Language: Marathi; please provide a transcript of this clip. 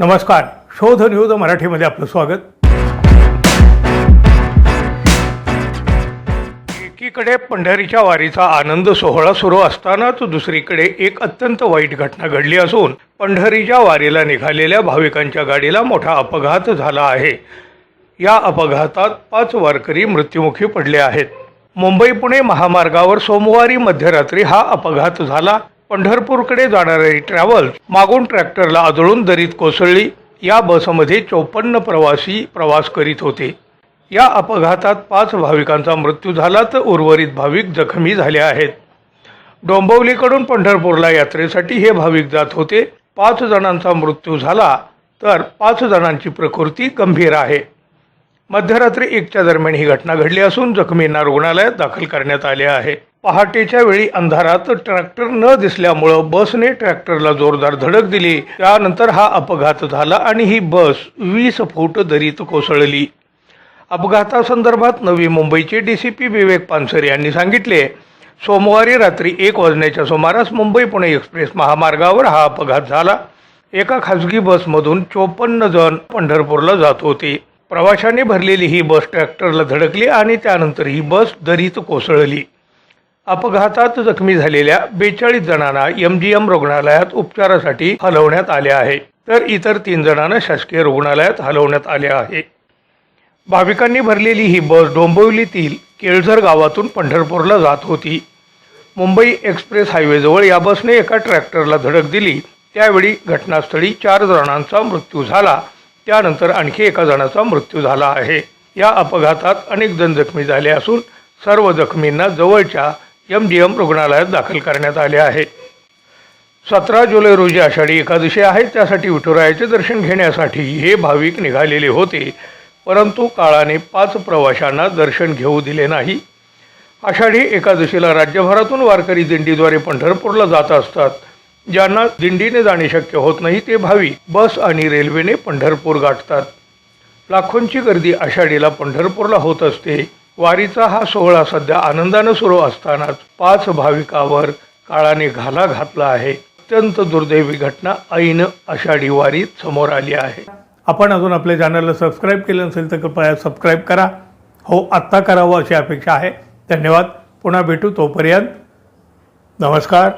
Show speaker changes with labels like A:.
A: नमस्कार. शोध न्यूज मराठीमध्ये आपलं स्वागत. एकीकडे पंढरीच्या वारीचा आनंद सोहळा सुरू असतानाच दुसरीकडे एक अत्यंत वाईट घटना घडली असून पंढरीच्या वारीला निघालेल्या भाविकांच्या गाडीला मोठा अपघात झाला आहे. या अपघातात पाच वारकरी मृत्युमुखी पडले आहेत. मुंबई पुणे महामार्गावर सोमवारी मध्यरात्री हा अपघात झाला. पंढरपूरकडे जाणारी ट्रॅव्हल्स मागून ट्रॅक्टरला आदळून दरीत कोसळली. या बसमध्ये चौपन्न प्रवासी प्रवास करीत होते. या अपघातात पाच भाविकांचा मृत्यू झाला तर उर्वरित भाविक जखमी झाले आहेत. डोंबिवलीकडून पंढरपूरला यात्रेसाठी हे भाविक जात होते. पाच जणांचा मृत्यू झाला तर पाच जणांची प्रकृती गंभीर आहे. मध्यरात्री एकच्या दरम्यान ही घटना घडली असून जखमींना रुग्णालयात दाखल करण्यात आले आहे. पहाटेच्या वेळी अंधारात ट्रॅक्टर न दिसल्यामुळं बसने ट्रॅक्टरला जोरदार धडक दिली. त्यानंतर हा अपघात झाला आणि ही बस वीस फूट दरीत कोसळली. अपघातासंदर्भात नवी मुंबईचे D C P Vivek Pansare यांनी सांगितले सोमवारी रात्री एक वाजण्याच्या सुमारास मुंबई पुणे एक्सप्रेस महामार्गावर हा अपघात झाला. एका खाजगी बसमधून चोपन्न जण पंढरपूरला जात होते. प्रवाशांनी भरलेली ही बस ट्रॅक्टरला धडकली आणि त्यानंतर ही बस दरीत कोसळली. अपघातात जखमी झालेल्या बेचाळीस जणांना एम जी एम रुग्णालयात उपचारासाठी हलवण्यात आले आहे. तर इतर तीन जणांना शासकीय रुग्णालयात हलवण्यात आले आहे. भाविकांनी भरलेली ही बस डोंबिवलीतील केळझर गावातून पंढरपूरला जात होती. मुंबई एक्सप्रेस हायवेजवळ या बसने एका ट्रॅक्टरला धडक दिली. त्यावेळी घटनास्थळी चार जणांचा मृत्यू झाला. त्यानंतर आणखी एका जणाचा मृत्यू झाला आहे. या अपघातात अनेक जण जखमी झाले असून सर्व जखमींना जवळच्या एम डी एम रुग्णालयात दाखल करण्यात आले आहे. सतरा जुलै रोजी आषाढी एकादशी आहे. त्यासाठी विठुरायाचे दर्शन घेण्यासाठी हे भाविक निघालेले होते. परंतु काळाने पाच प्रवाशांना दर्शन घेऊ दिले नाही. आषाढी एकादशीला राज्यभरातून वारकरी दिंडीद्वारे पंढरपूरला जात असतात. ज्यांना दिंडीने जाणे शक्य होत नाही ते भाविक बस आणि रेल्वेने पंढरपूर गाठतात. लाखोंची गर्दी आषाढीला पंढरपूरला होत असते. वारीचा हा सोहळा सध्या आनंदानं सुरू असतानाच पाच भाविकावर काळाने घाला घातला आहे. अत्यंत दुर्दैवी घटना ऐन आषाढी वारीत समोर आली आहे. आपण अजून आपल्या चॅनलला सबस्क्राईब केलं नसेल तर कृपया सबस्क्राईब करा. हो आत्ता करावं अशी अपेक्षा आहे. धन्यवाद. पुन्हा भेटू तोपर्यंत. नमस्कार.